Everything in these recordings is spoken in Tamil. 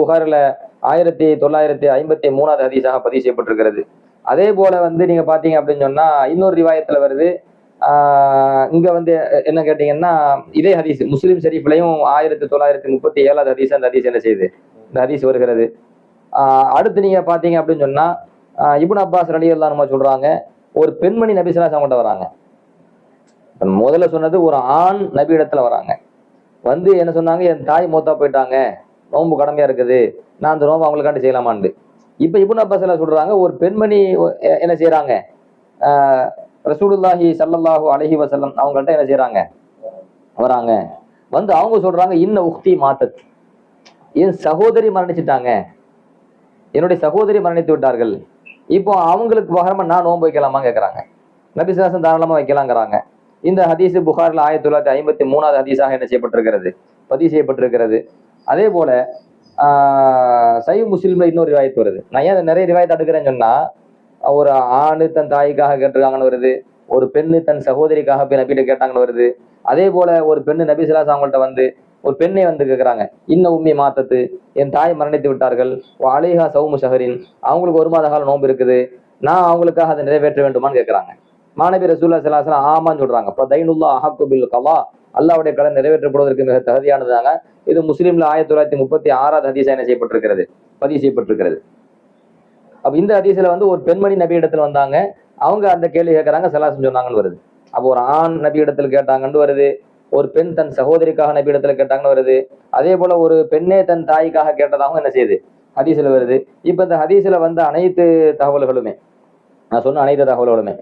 புகாரில் ஆயிரத்தி தொள்ளாயிரத்தி ஐம்பத்தி மூணாவது ஹதீஸாக பதிவு செய்யப்பட்டிருக்கிறது. அதே போல வந்து நீங்க பாத்தீங்க அப்படின்னு சொன்னா இன்னொரு ரிவாயத்துல வருது. இங்கே இங்க வந்து என்ன கேட்டீங்கன்னா இதே ஹதீஸ் முஸ்லீம் ஷெரீஃப்லையும் ஆயிரத்தி தொள்ளாயிரத்தி முப்பத்தி ஏழாவது ஹதீஸ் அந்த ஹதீஸ் என்ன செய்யுது? இந்த ஹதீஸ் வருகிறது. அடுத்து நீங்க பாத்தீங்க அப்படின்னு சொன்னா இபுன் அப்பாஸ் ரலி நம்ம சொல்றாங்க ஒரு பெண்மணி நபிசலாஸ் அவங்கள்ட்ட வராங்க. முதல்ல சொன்னது ஒரு ஆண் நபி இடத்துல வராங்க. வந்து என்ன சொன்னாங்க என் தாய் மூத்தா போயிட்டாங்க. நோம்பு கடமையா இருக்குது. நான் அந்த நோம்பு அவங்களுக்காண்டி செய்யலாமான்னு இப்ப இபுன் அப்பாஸ் எல்லாம் சொல்றாங்க? ஒரு பெண்மணி என்ன செய்யறாங்க ரசூலுல்லாஹி சல்லல்லாஹு அலைஹி வசல்லம் அவங்கள்ட்ட என்ன செய்யறாங்க வராங்க. வந்து அவங்க சொல்றாங்க இன்ன உக்தி மாத்தத். என் சகோதரி மரணிச்சிட்டாங்க. என்னுடைய சகோதரி மரணித்து விட்டார்கள். இப்போ அவங்களுக்கு பகரமா நான் நோன்பு வைக்கலாமா கேட்கறாங்க நபிசாசன் தாராளமா வைக்கலாங்கிறாங்க. இந்த ஹதீஸ் புகாரில் ஆயிரத்தி தொள்ளாயிரத்தி ஐம்பத்தி மூணாவது ஹதீஸாக என்ன செய்யப்பட்டிருக்கிறது? பதிவு செய்யப்பட்டிருக்கிறது. அதே போல சைவ முஸ்லீம்ல இன்னொரு ரிவாயத்து வருது. நான் ஏன் நிறைய ரிவாயத்து அடுக்கிறேன்னு சொன்னா ஒரு ஆணு தன் தாய்க்காக கேட்டிருக்காங்கன்னு வருது ஒரு பெண்ணு தன் சகோதரிக்காக போய் நபிட்டு கேட்டாங்கன்னு வருது அதே போல ஒரு பெண்ணு நபி சிலாஸ் அவங்கள்ட்ட வந்து ஒரு பெண்ணை வந்து கேட்குறாங்க இன்ன உண்மை மாத்தத்து என் தாய் மரணித்து விட்டார்கள் அலிஹா சவுமு ஷஹரின் அவங்களுக்கு ஒரு மாத கால நோன்பு இருக்குது நான் அவங்களுக்காக அதை நிறைவேற்ற வேண்டுமான்னு கேட்குறாங்க மாணவி ரசூல்லா சலாசலாம் ஆமான்னு சொல்றாங்க. இப்போ தைனுல்லா அஹக்குபில் கலா அல்லாவுடைய கடன் நிறைவேற்றப்படுவதற்கு மிக தகுதியானதாங்க இது முஸ்லீம்ல ஆயிரத்தி தொள்ளாயிரத்தி முப்பத்தி ஆறாவது ஹதீஸா என்ன செய்யப்பட்டிருக்கிறது? பதிவு செய்யப்பட்டிருக்கிறது. அப்ப இந்த ஹதீஸ்ல வந்து ஒரு பெண்மணி நபி இடத்துல வந்தாங்க. அவங்க அந்த கேள்வி கேட்கறாங்க சலாசம் சொன்னாங்கன்னு வருது. அப்போ ஒரு ஆண் நபி இடத்துல கேட்டாங்கன்னு வருது. ஒரு பெண் தன் சகோதரிக்காக நபி இடத்துல கேட்டாங்கன்னு வருது. அதே போல ஒரு பெண்ணே தன் தாய்க்காக கேட்டதாகவும் என்ன செய்யுது? ஹதீஸில் வருது. இப்போ இந்த ஹதீஸில் வந்த அனைத்து தகவல்களுமே நான் சொன்ன அனைத்து தகவல்களுமே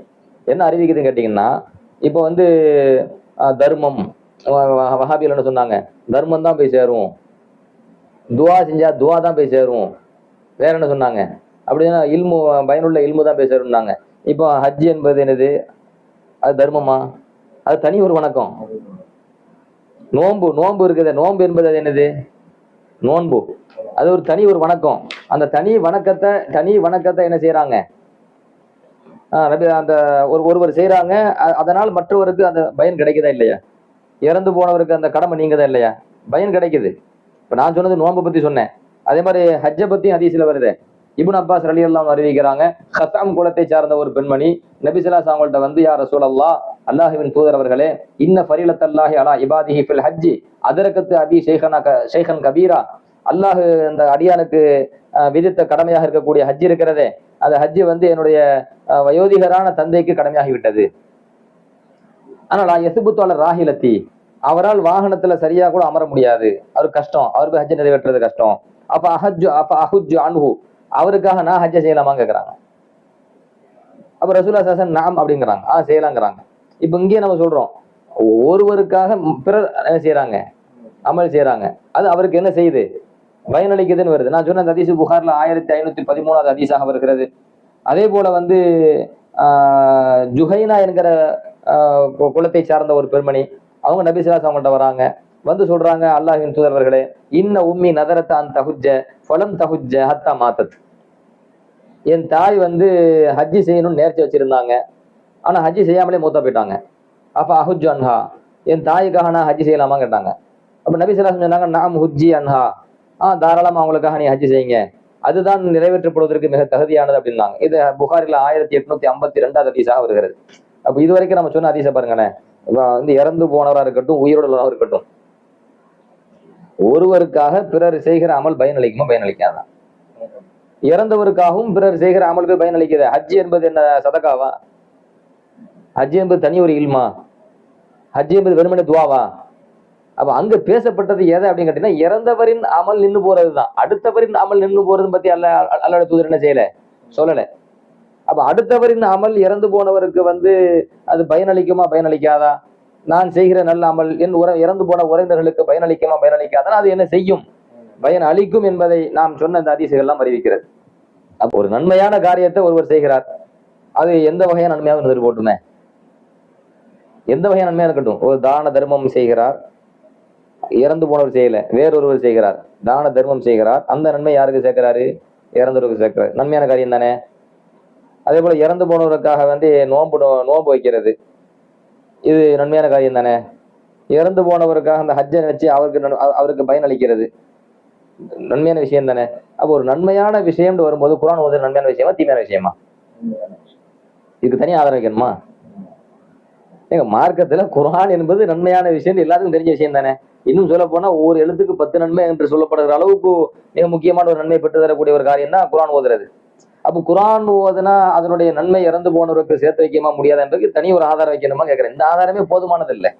என்ன அறிவிக்குதுன்னு கேட்டிங்கன்னா இப்போ வந்து தர்மம் வஹாபியில் என்ன சொன்னாங்க? தர்மம் தான் போய் சேரும். துவா செஞ்சா துவா தான் போய் சேரும். வேற என்ன சொன்னாங்க? அப்படின்னா இல்மு பயனுள்ள இல்மு தான் போய் சேரும்னாங்க. இப்போ ஹஜ் என்பது என்னது? அது தர்மமா? அது தனி ஒரு வணக்கம். நோன்பு நோன்பு இருக்குது. நோன்பு என்பது அது என்னது? நோன்பு. அது ஒரு தனி ஒரு வணக்கம். அந்த தனி வணக்கத்தை தனி வணக்கத்தை என்ன செய்யறாங்க ஆஹ் அந்த ஒரு ஒருவர் செய்யறாங்க அதனால் மற்றவருக்கு அந்த பயன் கிடைக்குதா இல்லையா? இறந்து போனவருக்கு அந்த கடமை நீங்கள் தான் இல்லையா? பயன் கிடைக்குது. இப்போ நான் சொன்னது நோன்பை பத்தி சொன்னேன். அதே மாதிரி ஹஜ்ஜை பத்தி ஹதீஸில் வருது. இபுன் அப்பாஸ் அலி அல்லாம் அறிவிக்கிறாங்க ஹசாம் குலத்தை சார்ந்த ஒரு பெண்மணி நபிசுல்லாஸ் அவங்கள்ட்ட வந்து யார் சூழல்லா அல்லா அல்லாஹுவின் தூதர் அவர்களே இன்ன ஃபரீலத் அல்லாஹி அலா இபாதிஹி ஃபில் ஹஜ்ஜி அதற்கத்து அபி ஷேகனா க ஷேகன் கபீரா அல்லாஹு அந்த அடியானுக்கு விதித்த கடமையாக இருக்கக்கூடிய ஹஜ் இருக்கிறதே அந்த ஹஜ்ஜு வந்து என்னுடைய வயோதிகரான தந்தைக்கு கடமையாகிவிட்டது. ஆனால் எசுபுத்தால ராகிலத்தி அவரால் வாகனத்துல சரியா கூட அமர முடியாது. அவருக்கு கஷ்டம். அவருக்கு ஹஜ் நிறைவேற்றுறது கஷ்டம். அப்ப அஹஜ் அப்ப அஹுஜ் அன்ஹு அவருக்காக நான் ஹஜ்ஜை செய்யலாமா கேட்குறாங்க அப்ப ரசூலா சாசன் நாம் அப்படிங்கிறாங்க. ஆ செய்யலாங்கிறாங்க இப்ப இங்கேயே நம்ம சொல்றோம் ஒருவருக்காக பிறர் என்ன செய்யறாங்க அமல் செய்யறாங்க அது அவருக்கு என்ன செய்யுது? பயனளிக்குதுன்னு வருது. நான் சொன்ன அந்த ஹதீஸ் புகார்ல ஆயிரத்தி ஐநூத்தி பதிமூணாவது ஹதீஸாக வருகிறது. அதே போல வந்து ஆஹ், ஜுஹைனா என்கிற குலத்தை சார்ந்த ஒரு பெண்மணி அவங்க நபி சிலாஸ் அவங்கள்ட்ட வராங்க. வந்து சொல்றாங்க அல்லாஹின் தூதர்வர்களே இன்ன உம்மி நதரத்தான் தகுஜ பலம் தகுஜ ஹத்தா மாத்தத். என் தாய் வந்து ஹஜ்ஜி செய்யணும்னு நேர்ச்சி வச்சிருந்தாங்க. ஆனா ஹஜ்ஜி செய்யாமலே மூத்தா போயிட்டாங்க. அப்ப அஹுஜ் அன்ஹா என் தாய்க்காக நான் ஹஜ்ஜி செய்யலாமா கேட்டாங்க. அப்ப நபி ஸல்லல்லாஹு சொன்னாங்க நாம் ஹுஜ்ஜி அன்ஹா. ஆ தாராளமா அவங்களுக்காக நீ ஹஜ்ஜி செய்யுங்க. அதுதான் நிறைவேற்றப்படுவதற்கு மிக தகுதியானது அப்படின்னாங்க. இது புகாரில் ஆயிரத்தி எட்நூத்தி ஐம்பத்தி ரெண்டாவது ஹதீஸாக வருகிறது. அப்போ இது வரைக்கும் நம்ம சொன்ன அதிசயம் பாருங்களேன் வந்து இறந்து போனவரா இருக்கட்டும் உயிரோடலாக இருக்கட்டும். ஒருவருக்காக பிறர் செய்கிற அமல் பயனளிக்குமா? பயனளிக்காதா? இறந்தவருக்காகவும் பிறர் செய்கிற அமலுக்கு பயனளிக்குது? ஹஜ் என்பது என்ன சதக்காவா ஹஜ் என்பது தனி ஒரு இல்மா. ஹஜ் என்பது வெறுமனே துவாவா? அப்ப அங்க பேசப்பட்டது எதை அப்படின்னு கேட்டீங்கன்னா இறந்தவரின் அமல் நின்னு போறதுதான். அடுத்தவரின் அமல் நின்னு போறது பத்தி அல்ல அல்லாட தூதர் என்ன செய்யல? சொல்லல. அப்ப அடுத்தவரின் அமல் இறந்து போனவருக்கு வந்து அது பயனளிக்குமா பயனளிக்காதா? நான் செய்கிற நல்ல அமல் என் உற இறந்து போன உறவினர்களுக்கு பயனளிக்குமா பயனளிக்காதா அது என்ன செய்யும்? பயன் அளிக்கும் என்பதை நாம் சொன்ன இந்த அதிசயங்கள்லாம் அறிவிக்கிறது. அப்போ ஒரு நன்மையான காரியத்தை ஒருவர் செய்கிறார். அது எந்த வகையான நன்மையாக இருந்துட்டு போட்டுமே. எந்த வகையான நன்மையாக இருக்கட்டும். ஒரு தான தர்மம் செய்கிறார். இறந்து போனவர் செய்யல வேறொருவர் செய்கிறார். தான தர்மம் செய்கிறார். அந்த நன்மை யாருக்கு சேர்க்கிறாரு? இறந்தவருக்கு சேர்க்கிறார். நன்மையான காரியம் தானே? அதே போல இறந்து போனவருக்காக வந்து நோன்பு நோம்பு நோன்பு வைக்கிறது. இது நன்மையான காரியம் தானே? இறந்து போனவருக்காக அந்த ஹஜ்ஜை வச்சு அவருக்கு நன்- அவருக்கு பயன் அளிக்கிறது. நன்மையான விஷயம் தானே? அப்போ ஒரு நன்மையான விஷயம்னு வரும்போது குரான் ஓது நன்மையான விஷயமா தீமையான விஷயமா? இதுக்கு தனியாக ஆதரவு வைக்கணுமா? ஏங்க மார்க்கத்துல குரான் என்பது நன்மையான விஷயம் எல்லாத்துக்கும் தெரிஞ்ச விஷயம் தானே? இன்னும் சொல்ல போனா ஒவ்வொரு எழுத்துக்கு பத்து நன்மை என்று சொல்லப்படுகிற அளவுக்கு மிக முக்கியமான ஒரு நன்மை பெற்று தரக்கூடிய ஒரு காரியம் தான் குரான் ஓதுறது. அப்போ குரான் ஓதுனா அதனுடைய நன்மை இறந்து போனவருக்கு சேர்த்து வைக்கமா முடியாது என்பதுக்கு தனி ஒரு ஆதாரம் வைக்கணுமா கேட்கிறேன் இந்த ஆதாரமே போதுமானது இல்லை.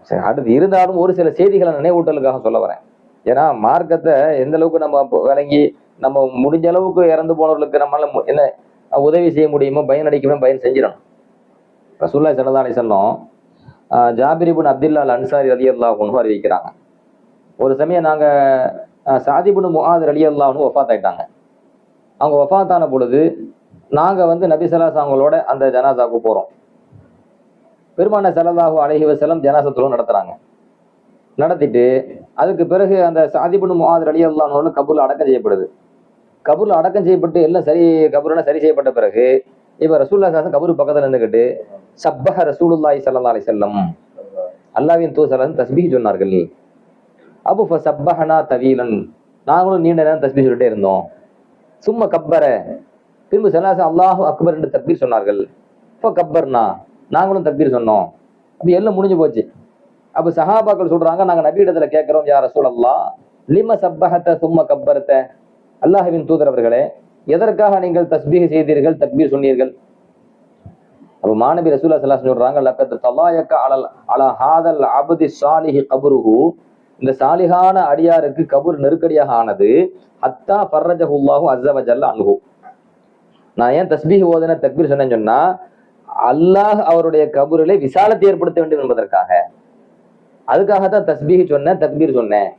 சரி அடுத்து இருந்தாலும் ஒரு சில செய்திகளை நினைவூட்டலுக்காக சொல்ல வரேன். ஏன்னா மார்க்கத்தை எந்த அளவுக்கு நம்ம இப்போ விளங்கி நம்ம முடிஞ்ச அளவுக்கு இறந்து போனவர்களுக்கு நம்மளால மு- என்ன உதவி செய்ய முடியுமோ பயன் அடிக்கணும் பயன் செஞ்சிடணும். ரசூல்லா சல்லா அலி ஜாபிரிபுன் அப்துல்லால் அன்சாரி அலி அல்லாஹ்னு அறிவிக்கிறாங்க. ஒரு சமயம் நாங்கள் சாதிபுன் முஹாத் அலி அல்லாஹ்னு ஒஃபாத் ஆயிட்டாங்க. அவங்க ஒஃபாத்தான பொழுது நாங்கள் வந்து நபி ஸல்லல்லாஹு அவங்களோட அந்த ஜனாசாவுக்கு போகிறோம் பெருமான ஸல்லல்லாஹு அலைஹி வஸல்லம் ஜனாசத்துலும் நடத்துகிறாங்க நடத்திட்டு அதுக்கு பிறகு அந்த சாதிபுன் முஹாத் அலி கபூரில் அடக்கம் செய்யப்படுது. கபூரில் அடக்கம் செய்யப்பட்டு எல்லாம் சரி கபூரெல்லாம் சரி செய்யப்பட்ட பிறகு இப்போ ரசூல்லா சாசன் கபூர் பக்கத்தில் நின்றுக்கிட்டு சப்பஹ சல்லா அலி செல்லம் அல்லாவின் தூ தூசலன் தஸ்பி சொன்னார்கள். அப்போ ஃபசப்பஹனா தவீலன். நாங்களும் நீண்ட நேரம் தஸ்பி சொல்லிட்டே இருந்தோம். சும்மா கப்பர. திரும்ப சலாசம் அல்லாஹு அக்பர் என்று தக்பீர் சொன்னார்கள். இப்போ கப்பர்னா? நாங்களும் தக்பீர் சொன்னோம். அப்படி எல்லாம் முடிஞ்சு போச்சு. அப்போ சஹாபாக்கள் சொல்றாங்க நாங்கள் நபி இடத்துல கேட்குறோம் யார சூழல்லா லிம சப்பஹத்த சும்ம கப்பரத்த? அல்லாஹுவின் தூதர் அவர்களே எதற்காக நீங்கள் தஸ்பீக செய்தீர்கள்? தக்பீர் சொன்னீர்கள். அப்போ மாணவி ரசூல்லா ஸல்லல்லாஹு சொல்றாங்க லக்கத்து தலாயக்க அலல் அலஹாதல் அபதி சாலிஹி கபருஹு இந்த சாலிகான அடியாருக்கு கபூர் நெருக்கடியாக ஆனது அத்தா ஃபர்ரஜஹுல்லாஹு அசவஜல்ல வஜல்ல அன்ஹு. நான் ஏன் தஸ்பீஹ் ஓதன தக்பீர் சொன்னேன்னு சொன்னா அல்லாஹ் அவருடைய கபூரிலே விசாலத்தை ஏற்படுத்த வேண்டும் என்பதற்காக. அதுக்காக தான் தஸ்பீஹ் சொன்னேன் தக்பீர் சொன்னேன்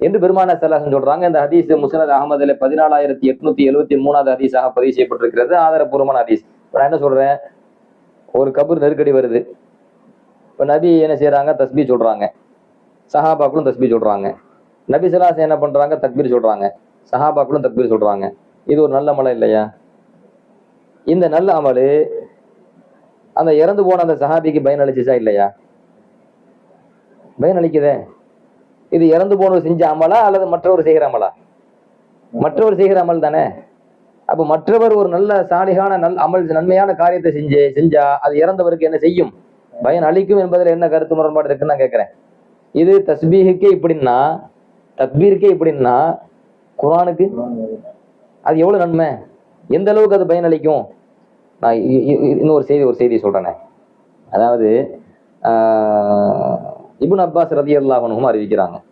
என்று பெருமான சலாசன் சொல்றாங்க. இந்த ஹதீஸ் முசனத் அகமதுல பதினாலாயிரத்தி எட்நூத்தி எழுபத்தி மூணாவது ஹதீஸாக பதிவு செய்யப்பட்டிருக்கிறது. ஆதாரபூர்வமான ஹதீஸ். நான் என்ன சொல்றேன்? ஒரு கபூர் நெருக்கடி வருது. இப்ப நபி என்ன செய்யறாங்க தஸ்பீ சொல்றாங்க. சஹாபாக்களும் தஸ்பி சொல்கிறாங்க நபிசலாஸ் என்ன பண்ணுறாங்க தக்பீர் சொல்கிறாங்க சஹாபாக்களும் தக்பீர் சொல்கிறாங்க இது ஒரு நல்ல அமலம் இல்லையா? இந்த நல்ல அமல் அந்த இறந்து போன அந்த சஹாபிக்கு பயன் அளிச்சுச்சா இல்லையா? பயன் அளிக்குதே. இது இறந்து போனவர் செஞ்ச அமலா அல்லது மற்றவர் செய்கிற அமலா? மற்றவர் செய்கிற அமல் தானே? அப்போ மற்றவர் ஒரு நல்ல சாலிகான நல் அமல் நன்மையான காரியத்தை செஞ்சு செஞ்சா அது இறந்தவருக்கு என்ன செய்யும்? பயன் அளிக்கும் என்பதில் என்ன கருத்து முரண்பாடு இருக்குன்னு நான் கேட்குறேன் இது தஸ்பீஹுக்கே இப்படின்னா தத்பீருக்கே இப்படின்னா குரானுக்கு அது எவ்வளவு நன்மை? எந்த அளவுக்கு அது பயனளிக்கும் நான் இ- இ- இன்னொரு செய்தி ஒரு செய்தி சொல்றேனே. அதாவது இபுன் அப்பாஸ் ரதி அல்லாஹனும் அறிவிக்கிறாங்க.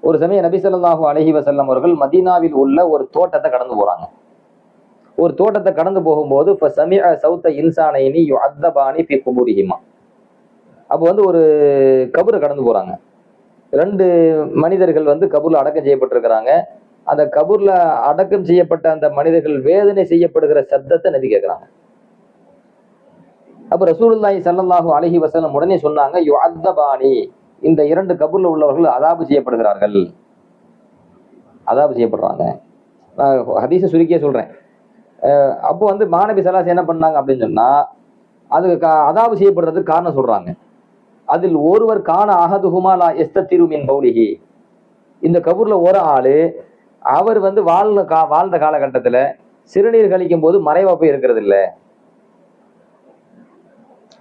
ஒரு சமயம் நபி ஸல்லல்லாஹு அலைஹி வசல்லம் அவர்கள் மதீனாவில் உள்ள ஒரு தோட்டத்தை கடந்து போறாங்க. ஒரு தோட்டத்தை கடந்து போகும்போது இப்போ சமீ சௌத்த இன்சானைனி யுஅத்தபானி பி குபூரிஹிமா. அப்போ வந்து ஒரு கபரை கடந்து போகிறாங்க ரெண்டு மனிதர்கள் வந்து கபூரில் அடக்கம் செய்யப்பட்டிருக்கிறாங்க. அந்த கபூரில் அடக்கம் செய்யப்பட்ட அந்த மனிதர்கள் வேதனை செய்யப்படுகிற சத்தத்தை நபி கேட்குறாங்க அப்போ ரசூலுல்லாஹி ஸல்லல்லாஹு அழகி வசனம் உடனே சொன்னாங்க யோ அத்தபாணி இந்த இரண்டு கபூரில் உள்ளவர்கள் அதாபு செய்யப்படுகிறார்கள். அதாபு செய்யப்படுறாங்க. நான் ஹதீஸை சுருக்கியே சொல்கிறேன் அப்போ வந்து மாணவி சலாசி என்ன பண்ணாங்க அப்படின்னு சொன்னால் அது கா- அதாபு செய்யப்படுறதுக்கு காரணம் சொல்கிறாங்க அதில் ஒருவர் காண அகதுகுமாலா லா எஸ்தத்திரு மின் இந்த கபூர்ல ஒரு ஆளு அவர் வந்து வாழ்ந்த கா வாழ்ந்த காலகட்டத்துல சிறுநீர் கழிக்கும் போது மறைவா போய் இருக்கிறது இல்ல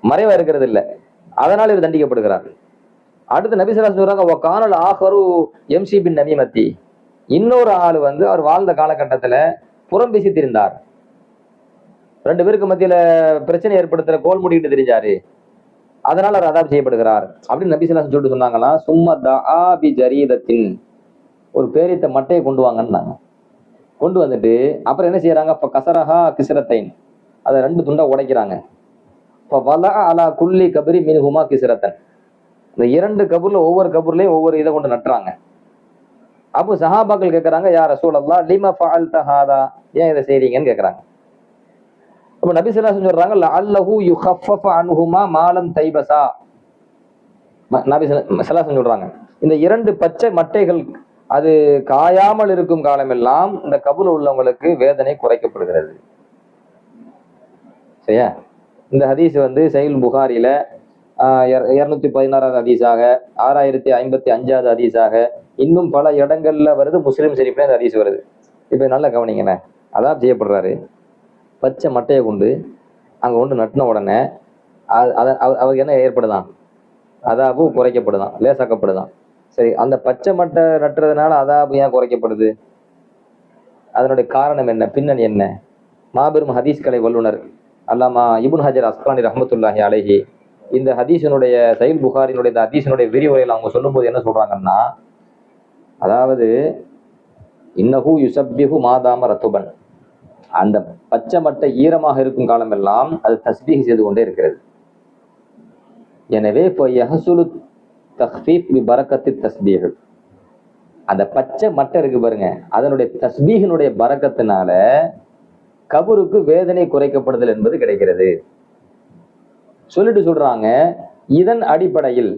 மறைவா இருக்கிறது இல்ல அதனால் இவர் தண்டிக்கப்படுகிறார். அடுத்து நபிசலாஸ் சொல்றாங்க ஓ காணல் ஆஹரு எம்சி பின் இன்னொரு ஆள் வந்து அவர் வாழ்ந்த காலகட்டத்துல புறம் பேசி ரெண்டு பேருக்கு மத்தியில பிரச்சனை ஏற்படுத்துகிற கோல் முடிக்கிட்டு தெரிஞ்சாரு. அதனால அவர் அதாப் செய்யப்படுகிறார். அப்படின்னு நபிசலாஸ் சொல்லிட்டு சொன்னாங்களாம் சும்மா தாபி பி ஜரீதத்தின் ஒரு பேரித்த மட்டையை கொண்டு வாங்கன்னாங்க. கொண்டு வந்துட்டு அப்புறம் என்ன செய்யறாங்க இப்ப கசரஹா கிசரத்தைன் அதை ரெண்டு துண்டா உடைக்கிறாங்க. இப்போ வலா அலா குல்லி கபரி மினுகுமா கிசரத்தன் இந்த இரண்டு கபூர்ல ஒவ்வொரு கபூர்லயும் ஒவ்வொரு இதை கொண்டு நட்டுறாங்க. அப்போ சஹாபாக்கள் கேட்கறாங்க யார் சூழல்லா லிம ஃபால் தஹாதா ஏன் இதை செய்றீங்கன்னு கேட்கறாங்க அப்ப நபி ஸல்லல்லாஹு சொல்றாங்க லஅல்லஹு யுஹஃபஃப அன்ஹுமா மாலம் தைபசா ம- நபி ஸல்லல்லாஹு சொல்றாங்க இந்த இரண்டு பச்சை மட்டைகள் அது காயாமல் இருக்கும் காலமெல்லாம் இந்த கபுல உள்ளவங்களுக்கு வேதனை குறைக்கப்படுகிறது. சரியா? இந்த ஹதீஸ் வந்து செயல் புகாரில இருநூத்தி பதினாறாவது ஹதீஸாக ஆறாயிரத்தி ஐம்பத்தி அஞ்சாவது ஹதீஸாக இன்னும் பல இடங்கள்ல வருது முஸ்லீம் ஷெரீஃப்ல இந்த ஹதீஸ் வருது. இப்போ நல்லா கவனிங்கண்ணே அதான் செய்யப்படுறாரு. பச்சை மட்டையை கொண்டு அங்கே கொண்டு நட்டின உடனே அது- அவருக்கு என்ன ஏற்படுதான்? அதாபு குறைக்கப்படுதான் லேசாக்கப்படுதான். சரி அந்த பச்சை மட்டை நட்டுறதுனால அதாபு ஏன் குறைக்கப்படுது? அதனுடைய காரணம் என்ன? பின்னணி என்ன? மாபெரும் ஹதீஸ் கலை வல்லுனர் அல்லாமா இபுன் ஹஜர் அஸ்கானி ரஹமத்துல்லாஹி அழகி இந்த ஹதீஸினுடைய சயில் புகாரினுடைய இந்த ஹதீஸினுடைய விரிவுரையில் அவங்க சொல்லும்போது என்ன சொல்றாங்கன்னா அதாவது இன்னஹு யுசப்பிஹு மாதாம ரத்துபன். அந்த பச்சை மட்டை ஈரமாக இருக்கும் காலமெல்லாம் அது தஸ்பீக் செய்து கொண்டே இருக்கிறது. எனவே இப்போ யஹசுலு தஹ்பீப் பி பரக்கத்தி தஸ்பீஹ். அந்த பச்சை மட்டை இருக்கு பாருங்க அதனுடைய தஸ்பீகனுடைய பறக்கத்தினால கபருக்கு வேதனை குறைக்கப்படுதல் என்பது கிடைக்கிறது. சொல்லிட்டு சொல்றாங்க இதன் அடிப்படையில்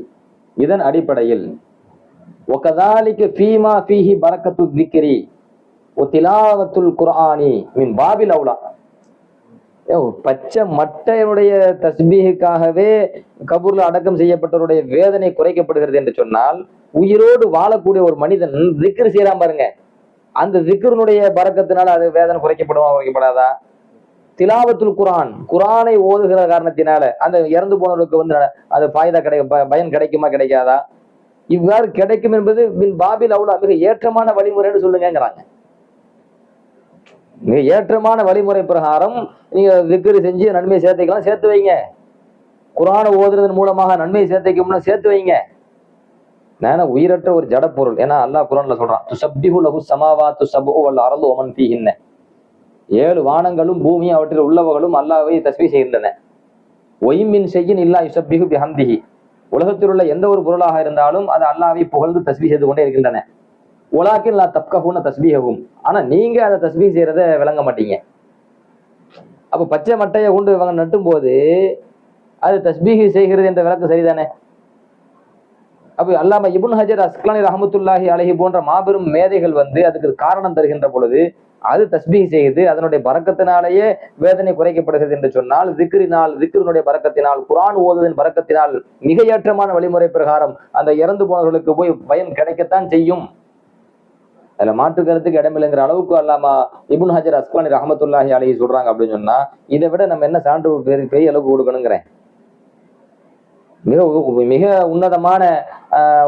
இதன் அடிப்படையில் ஒக்கதாலிக்கு ஃபீமா ஃபீஹி பரக்கத்து திக்கிரி திலாவத்துல் குர்ஆனி மின் பாபில் அவுலா. ஏ, பச்சை மட்டையனுடைய தஸ்பீஹுக்காகவே கபூர்ல அடக்கம் செய்யப்பட்டவருடைய வேதனை குறைக்கப்படுகிறது என்று சொன்னால் உயிரோடு வாழக்கூடிய ஒரு மனிதன் திக்ரு செய்யறான் பாருங்க. அந்த திக்ருனுடைய பறக்கத்தினால அது வேதனை குறைக்கப்படுமா குறைக்கப்படாதா? திலாவத்துல் குரான் குரானை ஓதுகிற காரணத்தினால அந்த இறந்து போனவருக்கு வந்து அது பாய்தா கிடை ப- பயன் கிடைக்குமா கிடைக்காதா? இவ்வாறு கிடைக்கும் என்பது மின் பாபில் அவ்வளோ மிக ஏற்றமான வழிமுறைன்னு சொல்லுங்கங்கிறாங்க. ஏற்றமான வழிமுறை பிரகாரம் நீங்கள் திக்ரு செஞ்சு நன்மை சேர்த்துக்கலாம் சேர்த்து வைங்க. குரானை ஓதுறதன் மூலமாக நன்மை சேர்த்துக்கணும்னா சேர்த்து வைங்க. நான உயிரற்ற ஒரு ஜட பொருள். ஏன்னா அல்லாஹ் குரான்ல சொல்றான் துசப்திஹு லஹு சமாவாத்து துசபு வல் அரது ஒமன் ஃபீஹின்ன. ஏழு வானங்களும் பூமியும் அவற்றில் உள்ளவர்களும் அல்லாவை தஸ்மி செய்கின்றன. ஒய்மின் செய்யின் இல்லா யுசப்பிஹு பிஹம்திஹி. உலகத்தில் உள்ள எந்த ஒரு பொருளாக இருந்தாலும் அது அல்லாவை புகழ்ந்து தஸ்மி செய்து கொண்டே இருக்கின்றன. உலாக்கின் லா தப்கஹூன தஸ்பீகவும் ஆனால் நீங்கள் அதை தஸ்பீ செய்கிறத விளங்க மாட்டீங்க. அப்போ பச்சை மட்டையை கொண்டு இவங்க நட்டும் போது அது தஸ்பீகி செய்கிறது என்ற விளக்கம் சரிதானே? அப்ப அல்லாம இபுன் ஹஜர் அஸ்லானி ரஹமத்துல்லாஹி அலைஹி போன்ற மாபெரும் மேதைகள் வந்து அதுக்கு காரணம் தருகின்ற பொழுது அது தஸ்பீகி செய்து அதனுடைய பறக்கத்தினாலேயே வேதனை குறைக்கப்படுகிறது என்று சொன்னால் திக்ரினால் திக்ரினுடைய பறக்கத்தினால் குரான் ஓதுவதன் பறக்கத்தினால் மிக ஏற்றமான வழிமுறை பிரகாரம் அந்த இறந்து போனவர்களுக்கு போய் பயன் கிடைக்கத்தான் செய்யும். அதுல மாற்று கருத்துக்கு இடமில்லைங்கிற அளவுக்கு அல்லாமா இபுன் ஹஜர் அஸ்வானி ரஹமத்துல்லாஹி அலி சொல்றாங்க அப்படின்னு சொன்னா இதை விட நம்ம என்ன சான்று பெரிய பெரிய அளவுக்கு கொடுக்கணுங்கிறேன். மிக மிக உன்னதமான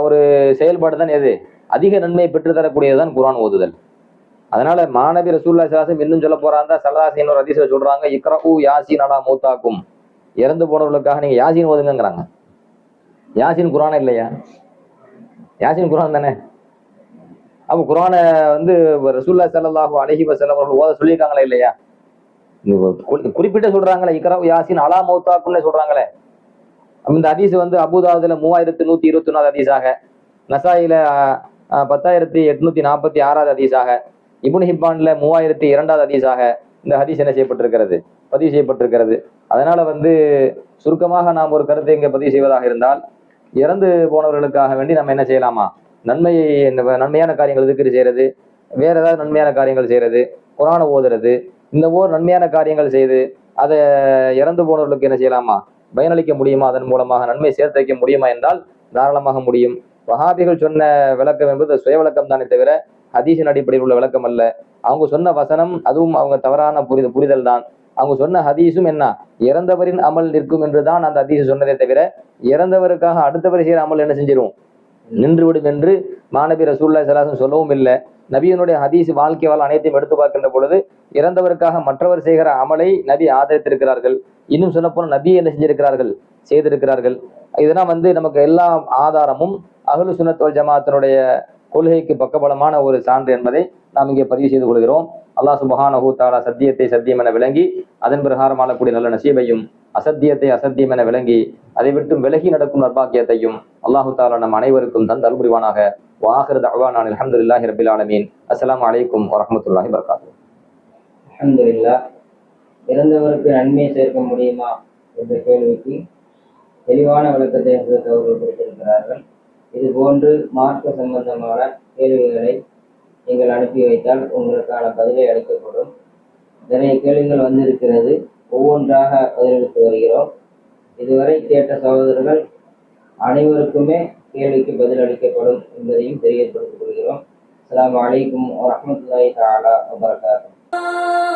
ஒரு செயல்பாடு தான் எது? அதிக நன்மையை பெற்றுத்தரக்கூடியதுதான் குரான் ஓதுதல். அதனால மாணவி ரசூல்லா சாசம் இன்னும் சொல்ல போறாங்க சலதாசின் ஒரு அதிசயம் சொல்றாங்க இக்ரூ யாசின் அலா மூத்தாக்கும். இறந்து போனவர்களுக்காக நீங்க யாசின் ஓதுங்கிறாங்க யாசின் குரான் இல்லையா? யாசின் குரான் தானே? அப்ப குரானை வந்து ரசூல்லா ஸல்லல்லாஹு அலைஹி வஸல்லம் அவர்கள் ஓத சொல்லியிருக்காங்களா இல்லையா? குறிப்பிட்ட சொல்றாங்களே இக்ரா யாசின் அலா மௌத்தாக்குன்னு சொல்றாங்களே. இந்த ஹதீஸ் வந்து அபுதாபுல மூவாயிரத்தி நூத்தி இருபத்தி ஒன்னாவது ஹதீஸாக நசாயில பத்தாயிரத்தி எட்நூத்தி நாற்பத்தி ஆறாவது ஹதீஸாக இபுன் ஹிப்பான்ல மூவாயிரத்தி இரண்டாவது ஹதீஸாக இந்த ஹதீஸ் என்ன செய்யப்பட்டிருக்கிறது? பதிவு செய்யப்பட்டிருக்கிறது. அதனால வந்து சுருக்கமாக நாம் ஒரு கருத்தை இங்கே பதிவு செய்வதாக இருந்தால் இறந்து போனவர்களுக்காக வேண்டி நம்ம என்ன செய்யலாமா? நன்மையை நன்மையான காரியங்கள் திக்ரு செய்கிறது வேற ஏதாவது நன்மையான காரியங்கள் செய்கிறது குரானை ஓதுறது. இந்த ஓர் நன்மையான காரியங்கள் செய்து அதை இறந்து போனவர்களுக்கு என்ன செய்யலாமா? பயனளிக்க முடியுமா? அதன் மூலமாக நன்மை சேர்த்து வைக்க முடியுமா என்றால் தாராளமாக முடியும். வஹாபிகள் சொன்ன விளக்கம் என்பது சுய விளக்கம் தானே தவிர ஹதீஸின் அடிப்படையில் உள்ள விளக்கம் அல்ல. அவங்க சொன்ன வசனம் அதுவும் அவங்க தவறான புரிதல் புரிதல் தான். அவங்க சொன்ன ஹதீஸும் என்ன? இறந்தவரின் அமல் நிற்கும் என்று தான் அந்த ஹதீஸ் சொன்னதே தவிர இறந்தவருக்காக அடுத்தவர் செய்கிற அமல் என்ன செஞ்சிரும்? நின்றுவிடும் என்று மாணவி ரசூல்லா சலாசன் சொல்லவும் இல்லை. நபியினுடைய ஹதீஸ் வாழ்க்கை வாழ் அனைத்தையும் எடுத்து பார்க்கின்ற பொழுது இறந்தவருக்காக மற்றவர் செய்கிற அமலை நபி ஆதரித்திருக்கிறார்கள். இன்னும் சொல்ல நபியை நபி என்ன செஞ்சிருக்கிறார்கள்? செய்திருக்கிறார்கள். இதெல்லாம் வந்து நமக்கு எல்லா ஆதாரமும் அகலு சுனத்தோல் ஜமாத்தினுடைய கொள்கைக்கு பக்கபலமான ஒரு சான்று என்பதை நாம் இங்கே பதிவு செய்து கொள்கிறோம். அல்லாஹ் சுபஹானஹூ தாலா சத்தியத்தை சத்தியம் என விளங்கி அதன் பிரகாரம் ஆளக்கூடிய நல்ல நசீபையும் அசத்தியத்தை அசத்தியம் என விளங்கி அதை விட்டு விலகி நடக்கும் நர்பாக்கியத்தையும் அல்லாஹு தாலா நம் அனைவருக்கும் தந்து அல்புரிவானாக வாஹிர் தஅவானான் இல்லாஹி ரபில் ஆலமீன். அஸ்லாம் அலைக்கும் வரஹ்மத்துல்லாஹி வபரகாத்துஹு. அல்ஹம்துலில்லாஹ். இறந்தவருக்கு நன்மை சேர்க்க முடியுமா என்ற கேள்விக்கு தெளிவான விளக்கத்தை அவர்கள் கொடுத்திருக்கிறார்கள். இது போன்று மார்க்க சம்பந்தமான கேள்விகளை நீங்கள் அனுப்பி வைத்தால் உங்களுக்கான பதிலை அளிக்கப்படும் நிறைய கேள்விகள் வந்திருக்கிறது. ஒவ்வொன்றாக பதிலளித்து வருகிறோம். இதுவரை கேட்ட சகோதரர்கள் அனைவருக்குமே கேள்விக்கு பதில் அளிக்கப்படும் என்பதையும் தெரியப்படுத்திக் கொள்கிறோம். அஸ்ஸலாமு வலைக்கம் வரஹ்மத்துல்லாஹி தஆலா வபரகாத்துஹு.